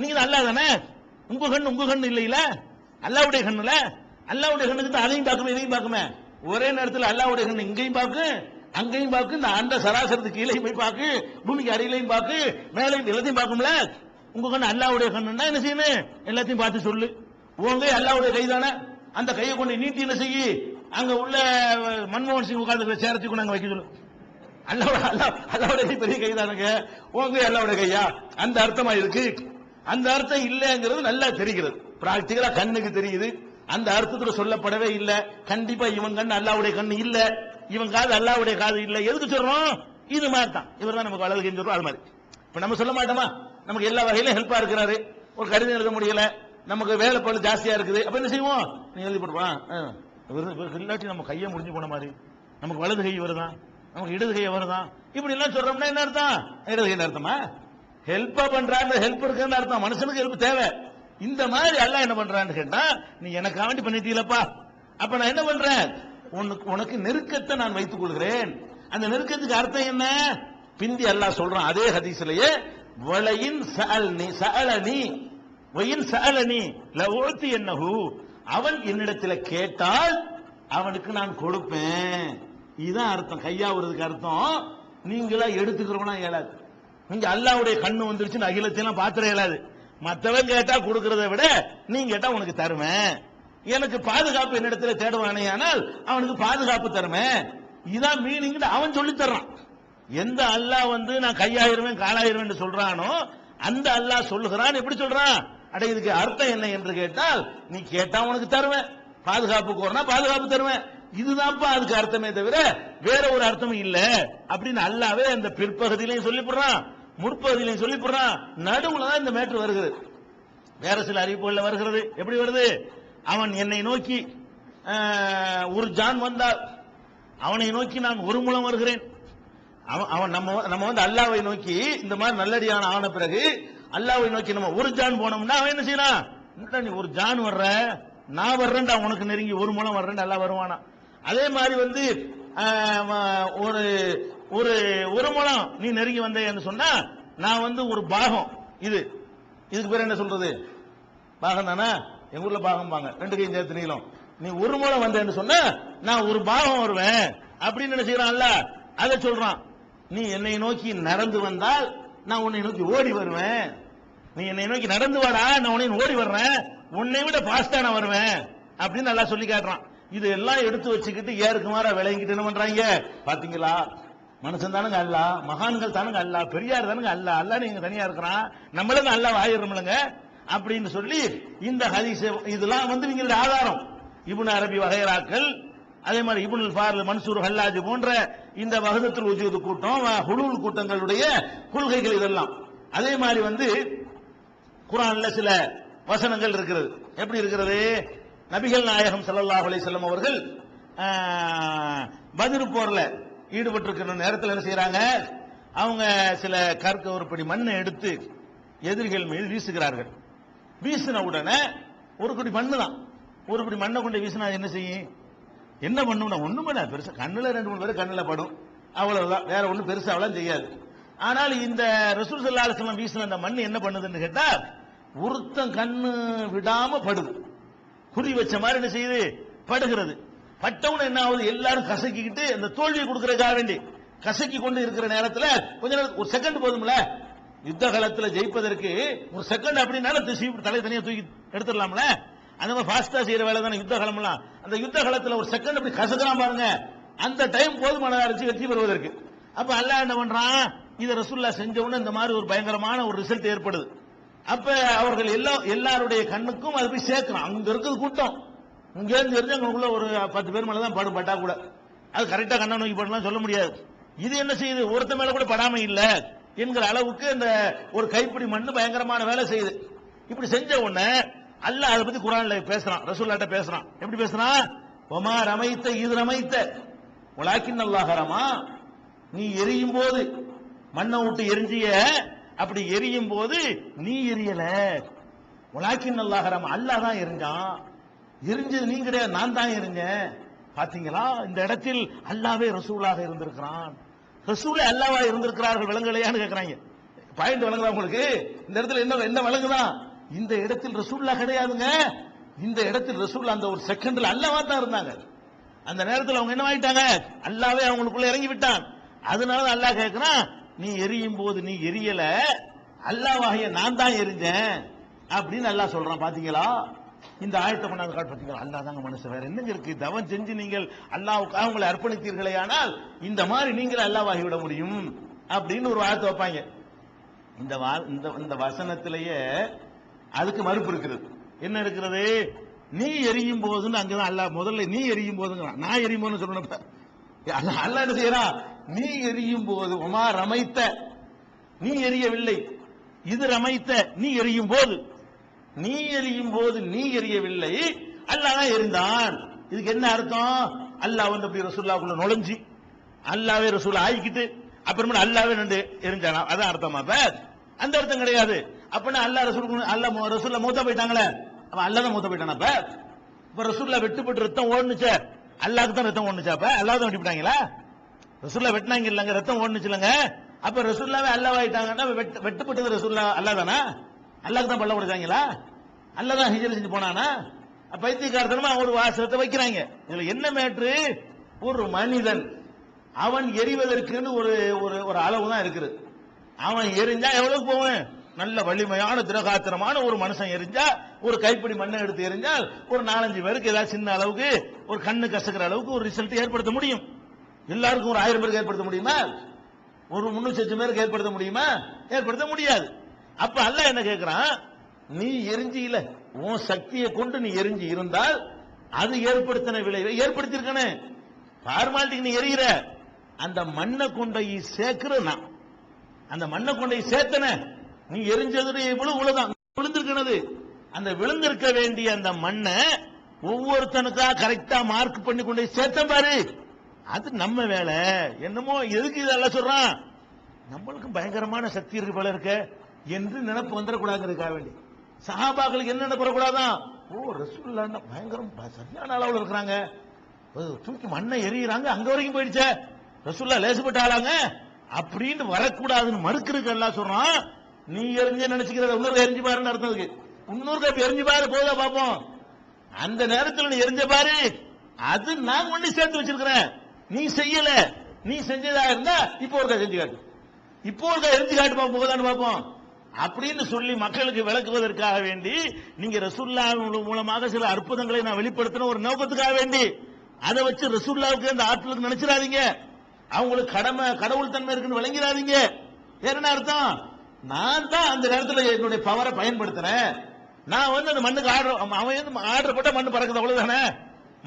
நீங்க தான் அல்லாஹ் தானே? உங்க கண்ணு உங்க கண்ணு இல்லையில? அல்லாவுடைய கண்ணுல? அல்லாவுடைய கண்ணுக்கு தான் அதையும் பார்க்கணும் இதையும் பார்க்குமே ஒரே நேரத்தில் அல்லாவுடைய கண்ணு இங்கேயும் பார்க்கு அங்கேயும் பார்க்கு இந்த அண்ட சராசரத்துக்கு கீழே போய் பார்க்கு பூமிக்கு அடியிலையும் பார்க்கு மேலே எல்லாத்தையும் பார்க்கும்ல? உங்க கண்ணு அல்லாவுடைய கண்ணுன்னா என்ன செய்யணும்? எல்லாத்தையும் பார்த்து சொல்லு. உங்க அல்லாவுடைய கை தானே? அந்த கையை கொண்டு நீட்டி என்ன செய்யி? அங்க உள்ள மன்மோகன் சிங் உட்கார்ந்து சேரத்துக்கு கொண்டு அங்க வைக்க சொல்லு அல்லாவோட அல்லா அல்லாவுடைய பெரிய கை தானுங்க. உங்க அல்லாவுடைய கையா? அந்த அர்த்தமா இருக்கு. அந்த அர்த்தம் இல்லைங்கிறது நல்லா தெரிகிறது. பிராக்டிகலா கண்ணுக்கு தெரியுது. அந்த அர்த்தத்துல சொல்லப்படவே இல்லை. கண்டிப்பா இவன் கண் அல்லாவுடைய கண்ணு இல்ல. இவன் காது அல்லாவுடைய காது இல்ல. எதுக்கு சொல்றோம்? இது மாதிரி தான். இவர் தான் நமக்கு வளர்ந்து சொல்றோம் அது மாதிரி. இப்ப நம்ம சொல்ல மாட்டோமா? நமக்கு எல்லா வகையிலும் ஹெல்ப்பா இருக்கிறாரு. ஒரு கடிதம் எழுத முடியல. நமக்கு வேலை பழு ஜாஸ்தியா இருக்குது. அப்ப என்ன செய்வோம்? நீ எழுதி போடுவான் இல்லாட்டி நம்ம கையை முடிஞ்சு போன மாதிரி. நமக்கு வலது கை வருதான் நமக்கு இடது கை வருதான் இப்படி எல்லாம் சொல்றோம்னா என்ன அர்த்தம்? இடது கை அர்த்தமா? ஹெல்ப்பா பண்றாங்க ஹெல்ப் இருக்குன்னு அர்த்தம். மனுஷனுக்கு ஹெல்ப் தேவை. இந்த மாதிரி எல்லாம் என்ன பண்றான்னு கேட்டா நீ எனக்கு வேண்டி பண்ணிட்டீங்களப்பா அப்ப நான் என்ன பண்றேன்? உனக்கு உனக்கு நெருக்கத்தை நான் வைத்துக் கொள்கிறேன். அந்த நெருக்கத்துக்கு அர்த்தம் என்ன? பிந்தி அல்லாஹ் சொல்றான் அதே ஹதீஸ்லயே வளையின் சஅல்னி சஅலனி வயின் சஅலனி லவோத்தி என்னஹு அவன் என்னிடத்தில் கேட்டால் அவனுக்கு நான் கொடுப்பேன். இதுதான் அர்த்தம். கையாவுறதுக்கு அர்த்தம். நீங்களா எடுத்துக்கிறோம்னா இயலாது இங்க அல்லாவுடைய கண்ணு வந்துருச்சுன்னு அகிலத்தையெல்லாம் பாத்திர இயலாது. மத்தவன் கேட்டா கொடுக்கறத விட நீ கேட்டா உனக்கு தருவேன். எனக்கு பாதுகாப்பு என்னிடத்துல தேடுவானே ஆனால் அவனுக்கு பாதுகாப்பு தருவேன். இதான் மீனிங் அவன் சொல்லி தர்றான். எந்த அல்லாஹ் வந்து நான் கையாயிருவேன் காலாயிருவேன் சொல்றானோ அந்த அல்லாஹ் சொல்லுகிறான் எப்படி சொல்றான்? அட இதுக்கு அர்த்தம் என்ன என்று கேட்டால் நீ கேட்டா உனக்கு தருவேன். பாதுகாப்பு கோரனா பாதுகாப்பு தருவேன். இதுதான்ப்பா அதுக்கு அர்த்தமே தவிர வேற ஒரு அர்த்தமும் இல்ல அப்படின்னு அல்லாவே அந்த பிற்பகுதியிலையும் சொல்லிவிடுறான் முற்பகுதியிலையும் சொல்லிவிடுறான் நடுவுல தான் இந்த மேட்ரு வருகிறது. வேற சில அறிவிப்புகள்ல வருகிறது. எப்படி வருது? அவன் என்னை நோக்கி ஒரு ஜான் வந்தால் அவனை நோக்கி நான் ஒரு முலம் வருகிறேன். அவன் அவன் நம்ம நம்ம வந்து அல்லாவை நோக்கி இந்த மாதிரி நல்லடியான ஆன பிறகு அல்லாவை நோக்கி நம்ம ஒரு ஜான் போனோம்னா அவன் என்ன செய்யறான்? நீ ஒரு ஜான் வர்ற? நான் வர்றேன்டா உனக்கு நெருங்கி ஒரு முலம் வர்றேன் நல்லா வருவானா? அதே மாதிரி வந்து ஒரு ஒரு ஒரு முழம் நீ நெருங்கி வந்தேன்னு சொன்னா நான் வந்து ஒரு பாகம். இது இதுக்கு பேர் என்ன சொல்றது? பாகம் தானே? எங்க ஊர்ல பாகம் பாங்க ரெண்டு கையும் சேர்த்து நீளம். நீ ஒரு மூலம் வந்தேன்னு சொன்னா நான் ஒரு பாகம் வருவேன். அப்படின்னு நினைச்சுக்கிறான்ல அதை சொல்றான். நீ என்னை நோக்கி நடந்து வந்தால் நான் உன்னை நோக்கி ஓடி வருவேன். நீ என்னை நோக்கி நடந்து வாடா நான் உன்னை ஓடி வர்றேன் உன்னை விட பாஸ்டா நான் வருவேன். அப்படின்னு நல்லா சொல்லி காட்டுறான். இது எல்லாம் எடுத்து வச்சுக்கிட்டு ஏறுக்குமாரா விளங்கிட்டு என்ன பண்றாங்க? பாத்தீங்களா? மனுஷன் தானுங்க அல்லா மகான்கள் தானுங்க அல்லா பெரியார் தானுங்க அல்லா அல்லா நீங்க தனியா இருக்கிறான். நம்மளுங்க அல்லா ஆயிரமில்லைங்க அப்படின்னு சொல்லி இந்த ஹதீஸ் இதெல்லாம் வந்து இவங்களுடைய ஆதாரம். இபுன் அரபி வகைராக்கள் அதே மாதிரி இபுனுல் ஃபாரில் மன்சூர் ஹல்லாஜ் போன்ற இந்த வகதத்தில் உஜூது கூட்டம் வ- ஹுலூல் கூட்டங்களுடைய கொள்கைகள் இதெல்லாம். அதே மாதிரி வந்து குரான்ல சில வசனங்கள் இருக்கிறது. எப்படி இருக்கிறது? நபிகள் நாயகம் சல்லாஹ் அலைஹி வஸல்லம் அவர்கள் பதில் போர்ல ஈடுபட்டிருக்கிற நேரத்தில் என்ன செய்யறாங்க? அவங்க சில கற்க ஒரு படி மண்ணை எடுத்து எதிரிகள் மீது வீசுகிறார்கள். வீசின உடனே ஒரு குடி மண்ணு தான். ஒரு குடி மண்ணை கொண்டு வீசினா என்ன செய்யும்? என்ன பண்ணும்னா ஒண்ணுமே பண்ண பெருசா கண்ணுல ரெண்டு மூணு பேர் கண்ணுல படும். அவ்வளவுதான். வேற ஒண்ணும் பெருசா அவ்வளவு செய்யாது. ஆனால் இந்த ரசூல் ஸல்லல்லாஹு வீசின அந்த மண் என்ன பண்ணுதுன்னு கேட்டா ஒருத்தன் கண்ணு விடாம படுது. குறி வச்ச மாதிரி என்ன செய்யுது? படுகிறது. பட்டவுன்னு என்ன ஆகுது? எல்லாரும் கசக்கிக்கிட்டு அந்த தோல்வியை கொடுக்கறதுக்காக வேண்டி கசக்கி கொண்டு இருக்கிற நேரத்தில் கொஞ்ச நேரம் ஒரு செகண்ட் போதும்ல? யுத்த காலத்தில் ஜெயிப்பதற்கு ஒரு செகண்ட் அப்படின்னால தூசி தலை தனியாக தூக்கி எடுத்துடலாம்ல? அந்த மாதிரி ஃபாஸ்டா செய்யற வேலை தானே யுத்த காலம்லாம். அந்த யுத்த காலத்தில் ஒரு செகண்ட் அப்படி கசக்கலாம் பாருங்க. அந்த டைம் போதுமானதா இருந்துச்சு வெற்றி பெறுவதற்கு. அப்ப அல்லாஹ் என்ன பண்றான்? இதை ரசூல்லா செஞ்சவுடனே இந்த மாதிரி ஒரு பயங்கரமான ஒரு ரிசல்ட் ஏற்படுது. அப்ப அவர்கள் எல்லா எல்லாருடைய கண்ணுக்கும் அது போய் சேர்க்கிறான். அங்க இருக்கிறது கூட்டம். இங்க தெரிஞ்சு அங்களுக்குள்ள ஒரு பத்து பேர் மேலே தான் படும் பட்டா கூட. அது கரெக்டா கண்ணை நோக்கி படலாம் சொல்ல முடியாது. இது என்ன செய்யுது? ஒருத்த மேல கூட படாம இல்ல. என்கிற அளவுக்கு இந்த ஒரு கைப்பிடி மண்ணு பயங்கரமான வேலை செய்யுது. இப்படி செஞ்ச உடனே அல்லாஹ் அதை பத்தி குரான்ல பேசுறான் ரசூல்லாட்ட பேசுறான். எப்படி பேசுறான் ஒமா ரமைத்த இது ரமைத்த. உலாக்கின் அல்லாஹ் நீ எரியும் போது மண்ணை விட்டு எரிஞ்சிய. அப்படி எரியும் போது நீ எரியல. உலாக்கின் அல்லாஹரம் அல்லாஹ் தான் எரிஞ்சான். எரிஞ்சது நீ கிடையாது நான் தான் எரிஞ்சேன். பாத்தீங்களா? இந்த இடத்தில் அல்லாவே ரசூலாக இருந்திருக்கிறான். ரசூலே அல்லாவா இருந்திருக்கிறார்கள் விலங்குலையான்னு கேக்குறாங்க. பாயிண்ட் வழங்குதா உங்களுக்கு? இந்த இடத்துல என்ன என்ன விலங்குதான் இந்த இடத்தில் ரசூல்லா கிடையாதுங்க. இந்த இடத்தில் ரசூல்லா அந்த ஒரு செகண்ட்ல அல்லவா தான் இருந்தாங்க. அந்த நேரத்தில் அவங்க என்ன ஆயிட்டாங்க அல்லாவே அவங்களுக்குள்ள இறங்கி விட்டான். அதனால அல்லாஹ் கேட்கிறான் நீ எரியும் போது நீ எரியல அல்லாவாகிய நான் தான் எரிஞ்சேன் அப்படின்னு அல்லாஹ் சொல்றான். பாத்தீங்களா? இந்த ஆயத்தை கொண்டாந்து காட்டு அல்லா தாங்க மனசு. வேற என்னங்க இருக்கு? தவம் செஞ்சு நீங்கள் அல்லாவுக்காக உங்களை அர்ப்பணித்தீர்களே ஆனால் இந்த மாதிரி நீங்கள் அல்லாவாகி விட முடியும் அப்படின்னு ஒரு வார்த்தை வைப்பாங்க. இந்த இந்த இந்த வசனத்திலேயே அதுக்கு மறுப்பு இருக்கிறது என்ன இருக்கிறது? நீ எரியும் போதுன்னு அங்கதான் அல்லாஹ் முதல்ல நீ எரியும் போதுங்கிறான். நான் எரியும் போதுன்னு சொல்லணும் அல்ல அல்லாஹ் என்ன செய்யறா? நீ எரியும் போது உமா ரமைத்த நீ எரியவில்லை. இது ரமைத்த நீ எரியும் போது. நீ எரியும் போது நீ எரியவில்லை. அல்லாஹ் தான் எரிந்தான். இதுக்கு என்ன அர்த்தம்? அல்லாஹ் வந்து அப்படி ரசூல்லாக்குள்ள நுழைஞ்சு அல்லாவே ரசூல் ஆகிக்கிட்டு அப்புறமா அல்லாவே நின்று எரிஞ்சானா? அதான் அர்த்தமா அப்ப? அந்த அர்த்தம் கிடையாது. அப்படின்னா அல்லாஹ் ரசூல் அல்லாஹ் ரசூல்ல மூத்த போயிட்டாங்களே? அவன் அல்லாஹ் தான் மூத்தா போயிட்டானா அப்ப? இப்ப ரசூல்ல வெட்டுப்பட்டு ரத்தம் ஓடுனுச்சே. அல்லாவுக்கு தான் ரத்தம் ஓடுனுச்சா அப்ப? அல்லாஹ் தான் வெட்டிவிட்டாங்களா? ரசூல்லா வெட்டினாங்க இல்லங்க ரத்தம் ஓடுனுச்சு இல்லங்க. அப்ப ரசூல்லாவே அல்லாவாயிட்டாங்கன்னா வெட்டு- வெட்டுப்பட்டது ரசூல்லா அல்லாஹ் தானா? அல்லாஹ்க்கு தான் பல்ல உடைச்சாங்களா அல்லாஹ் தான் செஞ்சு போனானா? பைத்தியக்காரத்தனமா ஒரு வாசகத்தை வைக்கிறாங்க. இதுல என்ன மேட்ரு? ஒரு மனிதன் அவன் எரிவதற்குன்னு ஒரு ஒரு ஒரு அளவு தான் இருக்குது. அவன் எரிஞ்சா எவ்வளவு போவேன்? நல்ல வலிமையான திரகாத்திரமான ஒரு மனுஷன் எரிஞ்சா ஒரு கைப்பிடி மண்ணை எடுத்து எரிஞ்சால் ஒரு நாலஞ்சு பேருக்கு ஏதாவது சின்ன அளவுக்கு ஒரு கண்ணு கசக்கிற அளவுக்கு ஒரு ரிசல்ட் ஏற்படுத்த முடியும். எல்லாருக்கும் ஒரு ஆயிரம் பேருக்கு ஏற்படுத்த முடியுமா? ஒரு முன்னூத்தி லட்சம் பேருக்கு ஏற்படுத்த முடியுமா? ஏற்படுத்த முடியாது. அப்ப அல்ல என்ன கேட்கிறான் நீ எரிஞ்சு இல்ல உன் சக்தியை கொண்டு நீ எரிஞ்சு இருந்தால் அது ஏற்படுத்தின விளைவை ஏற்படுத்தியிருக்கனே. ஃபார்மாலிட்டிக்கு நீ எரியிற. அந்த மண்ணை கொண்டை சேர்க்கிற நான் அந்த மண்ணை கொண்டை சேர்த்தன. நீ எரிஞ்சது இவ்வளவு இவ்வளவுதான் விழுந்திருக்கிறது. அந்த விழுந்திருக்க வேண்டிய அந்த மண்ணை ஒவ்வொருத்தனுக்கா கரெக்டா மார்க் பண்ணி கொண்டு போய் பாரு. அது நம்ம வேலை. என்னமோ எதுக்கு இதெல்லாம் சொல்றான்? நம்மளுக்கும் பயங்கரமான சக்தி இருக்கு போல இருக்க. என்று நினைப்பு வந்துடக்கூடாதுங்கிறதுக்காக வேண்டி. சஹாபாக்களுக்கு என்ன நினைப்படக்கூடாதான் ஓ ரசூல்லா பயங்கரம் சரியான அளவுல இருக்கிறாங்க. ஓ, தூக்கி மண்ணை எரியுறாங்க அங்க வரைக்கும் போயிடுச்சே. ரசூல்லா லேசுப்பட்ட ஆளாங்க. அப்படின்னு வரக்கூடாதுன்னு மறுக்கிறதுக்கு எல்லாம் சொல்றான். நீ எரிஞ்சு நினைச்சுக்கிறத இன்னொரு எரிஞ்சு பாருன்னு அர்த்தம் இருக்கு இன்னொரு எரிஞ்சு பாரு போதா பாப்போம். அந்த நேரத்தில் நீ எரிஞ்ச பாரு. அது நான் ஒண்ணு சேர்த்து வச்சிருக்கிறேன். நீ செய்யல. நீ செஞ்சதா இருந்தா இப்போ ஒருக்கா செஞ்சு காட்டு. இப்போ ஒருக்கா எரிஞ்சு காட்டு பார்ப்போம் போதான்னு பார்ப்போம் அப்படின்னு சொல்லி மக்களுக்கு விளக்குவதற்காக வேண்டி நீங்க ரசுல்லா மூலமாக சில அற்புதங்களை நான் வெளிப்படுத்தின ஒரு நோக்கத்துக்காக வேண்டி அதை வச்சு ரசுல்லாவுக்கு அந்த ஆற்றலுக்கு நினைச்சிடாதீங்க. அவங்களுக்கு கடமை கடவுள் தன்மை இருக்குன்னு விளங்கிறாதீங்க என்ன அர்த்தம் நான் தான் அந்த நேரத்தில் என்னுடைய பவரை பயன்படுத்துறேன். நான் வந்து அந்த மண்ணுக்கு ஆர்டர் அவன் வந்து ஆர்டர் போட்டா மண்ணு பறக்குது அவ்வளவுதானே?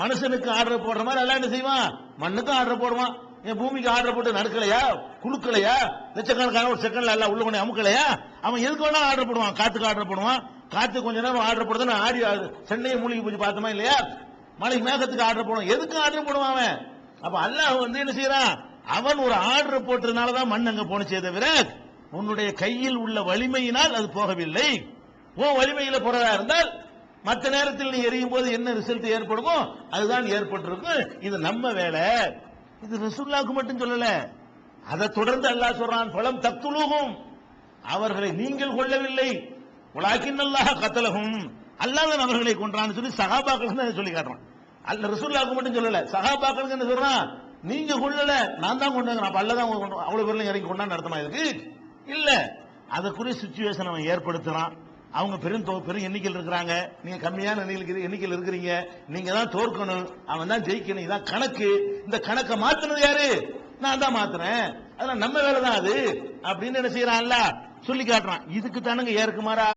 மனுஷனுக்கு ஆர்டர் போடுற மாதிரி எல்லாம் என்ன செய்வான்? மண்ணுக்கும் ஆர்டர் போடுவான். என் பூமிக்கு ஆர்டர் போட்டு நடுக்கலையா? குழுக்கலையா லட்சக்கணக்கான ஒரு செகண்ட்ல எல்லாம் உள்ள கொண்டு அமுக்கலையா? அவன் எதுக்கு வேணா ஆர்டர் போடுவான்? காத்துக்கு ஆர்டர் போடுவான். காத்து கொஞ்ச நேரம் ஆர்டர் போடுறது நான் ஆடி சென்னையை மூலிகை போய் பார்த்தோமா இல்லையா? மலைக்கு மேகத்துக்கு ஆர்டர் போடுவான். எதுக்கு ஆர்டர் போடுவான் அவன்? அப்ப அல்லாஹ் வந்து என்ன செய்யறான்? அவன் ஒரு ஆர்டர் போட்டதுனால தான் மண் அங்க போனச்சே தவிர உன்னுடைய கையில் உள்ள வலிமையினால் அது போகவில்லை. உன் வலிமையில போறதா இருந்தால் மற்ற நேரத்தில் நீ எரியும் போது என்ன ரிசல்ட் ஏற்படுமோ அதுதான் ஏற்பட்டிருக்கும். இது நம்ம வேலை. இது ரசூல்லாவுக்கு மட்டும் சொல்லல. அதை தொடர்ந்து அல்லாஹ் சொல்றான் பலம் தத்துலுகும் அவர்களை நீங்கள் கொள்ளவில்லை உலாக்கின் அல்லாஹ் கத்தலகும் அல்லாதான் அவர்களை கொன்றான்னு சொல்லி சகாபாக்கள் தான் சொல்லி காட்டுறான். அல்ல ரசூல்லாவுக்கு மட்டும் சொல்லல. சகாபாக்களுக்கு என்ன சொல்றான்? நீங்க கொள்ளல நான் தான் கொண்டு அப்ப அல்லதான் கொண்டு அவ்வளவு பேர்ல இறங்கி கொண்டான்னு அர்த்தமா இதுக்கு இல்ல. அதுக்குரிய சுச்சுவேஷன் அவன் ஏற்படுத்துறான். அவங்க பெரும் பெரும் எண்ணிக்கையில் இருக்கிறாங்க. நீங்க கம்மியான எண்ணிக்கையில் இருக்கிறீங்க. நீங்க தான் தோற்கணும். அவன் தான் ஜெயிக்கணும். இதான் கணக்கு. இந்த கணக்கை மாத்துனது யாரு? நான் தான் மாத்துறேன். அதெல்லாம் நம்ம வேலை தான் அது. அப்படின்னு என்ன செய்யறான்ல? சொல்லி காட்டுறான். இதுக்கு தானுங்க ஏற்குமாறா